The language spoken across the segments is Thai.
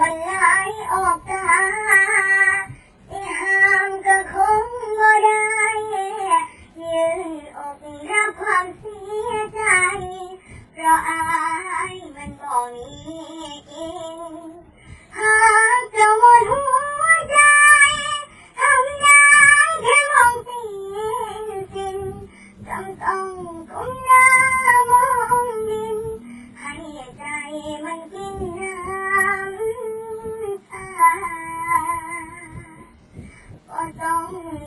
มันหลาออกตาห้ามก็คงบ่ได้ ยืนอกรับความเสียใจ เพราะอายมันบอกนี้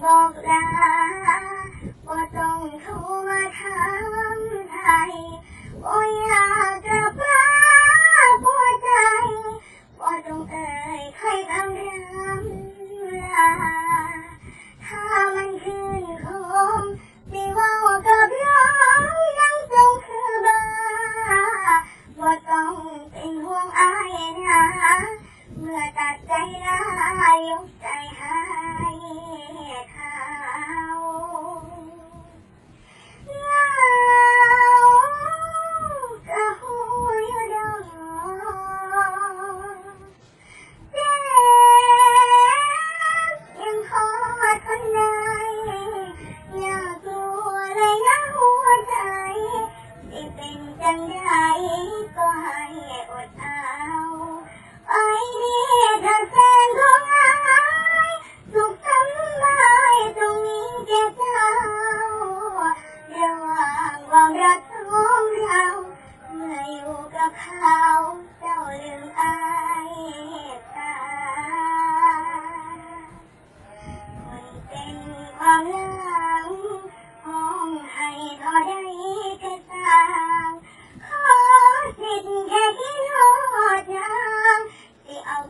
บอกลาว่าต้องโทรมาถามไทยโอ้ย ก็ให้อดเอาไอ้นี่ดัเแฟนของไอ้ถูกทำลายตรงนี้แก่เจ้าระว่างความรักของเรา เมื่ออยู่กับเขาเจ้าลืมไอ้